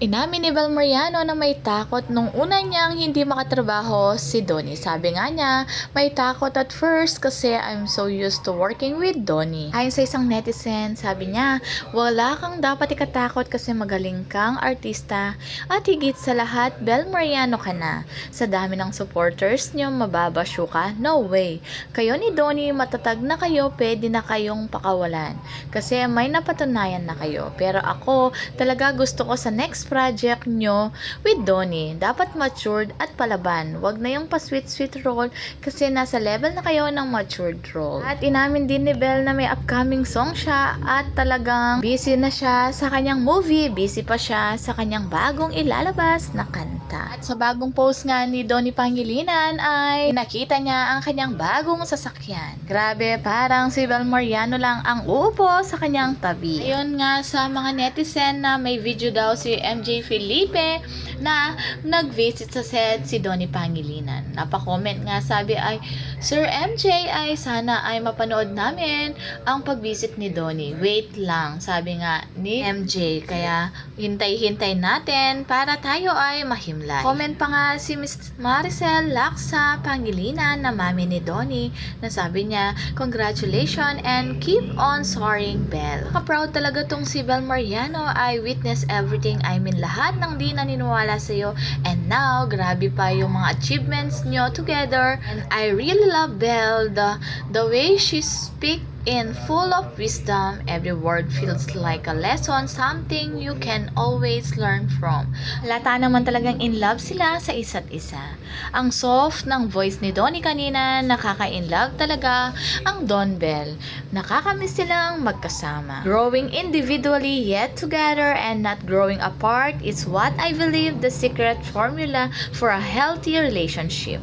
Inamin ni Bel Mariano na may takot nung una niyang hindi makatrabaho si Donnie. Sabi nga niya, may takot at first kasi I'm so used to working with Donnie. Ayon sa isang netizen, sabi niya, wala kang dapat ikatakot kasi magaling kang artista at higit sa lahat, Bel Mariano ka na. Sa dami ng supporters niyo, mababasyo ka? No way. Kayo ni Donnie, matatag na kayo, pwede na kayong pakawalan. Kasi may napatunayan na kayo. Pero ako, talaga gusto ko sa next project nyo with Donnie. Dapat matured at palaban. Wag na yung pa-sweet-sweet role kasi nasa level na kayo ng matured role. At inamin din ni Belle na may upcoming song siya at talagang busy na siya sa kanyang movie. Busy pa siya sa kanyang bagong ilalabas na kanta. At sa bagong post nga ni Donnie Pangilinan ay nakita niya ang kanyang bagong sasakyan. Grabe, parang si Bel Mariano lang ang uupo sa kanyang tabi. Ayun nga sa mga netizen na may video daw si MJ Felipe na nag-visit sa set si Donnie Pangilinan. Napako-comment nga sabi ay, Sir MJ ay sana ay mapanood namin ang pag-visit ni Donnie. Wait lang, sabi nga ni MJ. Kaya hintay-hintay natin para tayo ay mahimlay. Comment pa nga si Miss Maricel Laksa Pangilinan na mami ni Donnie na sabi niya, Congratulations and keep on soaring Bell. Naka-proud talaga tong si Bel Mariano. I witness everything. I mean lahat ng di naniniwala sa'yo. And now, grabe pa yung mga achievements nyo together. And I really love Belle. The, the way she speak in full of wisdom, every word feels like a lesson, something you can always learn from. Lata naman talagang in love sila sa isa't isa. Ang soft ng voice ni Donnie kanina, nakaka-in love talaga ang Don Bell. Nakakamiss silang magkasama. Growing individually yet together and not growing apart is what I believe the secret formula for a healthy relationship.